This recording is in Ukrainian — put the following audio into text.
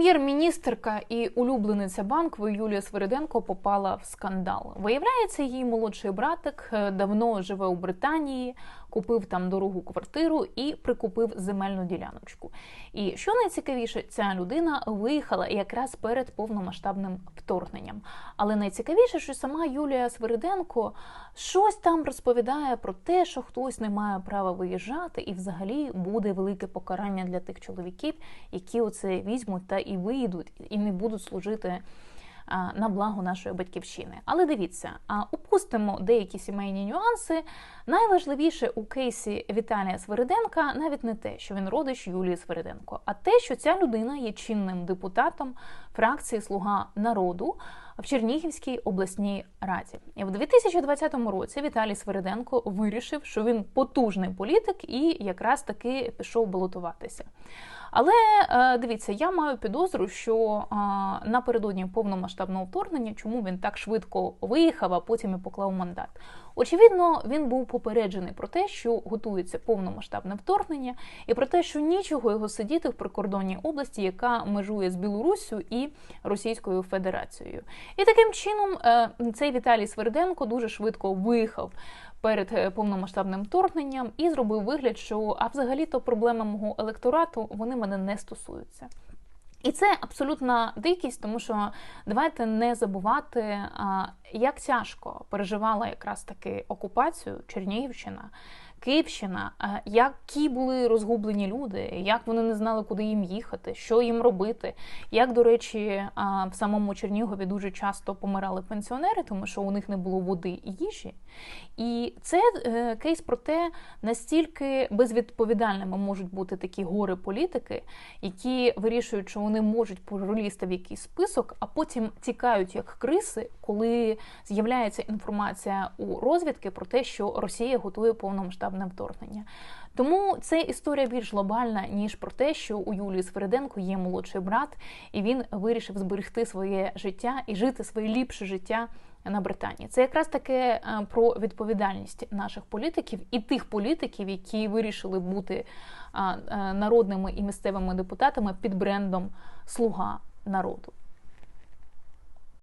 Прем'єр-міністерка і улюблениця банку Юлія Свириденко попала в скандал. Виявляється, її молодший братик е, давно живе у Британії, купив там дорогу квартиру і прикупив земельну діляночку. І що найцікавіше, ця людина виїхала якраз перед повномасштабним вторгненням. Але найцікавіше, що сама Юлія Свириденко щось там розповідає про те, що хтось не має права виїжджати, і взагалі буде велике покарання для тих чоловіків, які оце візьмуть та вийдуть, і не будуть служити. На благо нашої батьківщини. Але дивіться, упустимо деякі сімейні нюанси. Найважливіше у кейсі Віталія Свириденка навіть не те, що він родич Юлії Свириденко, а те, що ця людина є чинним депутатом фракції Слуга народу в Чернігівській обласній раді. І в 2020 році Віталій Свириденко вирішив, що він потужний політик і якраз таки пішов балотуватися. Але е, дивіться, я маю підозру, що е, напередодні повномасштабного вторгнення, чому він так швидко виїхав, а потім і поклав мандат. Очевидно, він був попереджений про те, що готується повномасштабне вторгнення, і про те, що нічого його сидіти в прикордонній області, яка межує з Білоруссю і Російською Федерацією. І таким чином е, цей Віталій Сверденко дуже швидко виїхав перед е, повномасштабним вторгненням і зробив вигляд, що а взагалі-то проблеми мого електорату вони мене не стосуються. І це абсолютна дикість, тому що давайте не забувати, як тяжко переживала якраз таки окупацію Чернігівщина, Київщина, які були розгублені люди, як вони не знали, куди їм їхати, що їм робити. Як, до речі, в самому Чернігові дуже часто помирали пенсіонери, тому що у них не було води і їжі. І це е, кейс про те, настільки безвідповідальними можуть бути такі гори політики, які вирішують, що вони можуть пролізти в якийсь список, а потім тікають як криси, коли з'являється інформація у розвідки про те, що Росія готує повномасштабне вторгнення. Тому це історія більш глобальна, ніж про те, що у Юлії Свериденко є молодший брат, і він вирішив зберегти своє життя і жити своє ліпше життя на Британії. Це якраз таке е, про відповідальність наших політиків і тих політиків, які вирішили бути е, народними і місцевими депутатами під брендом Слуга народу.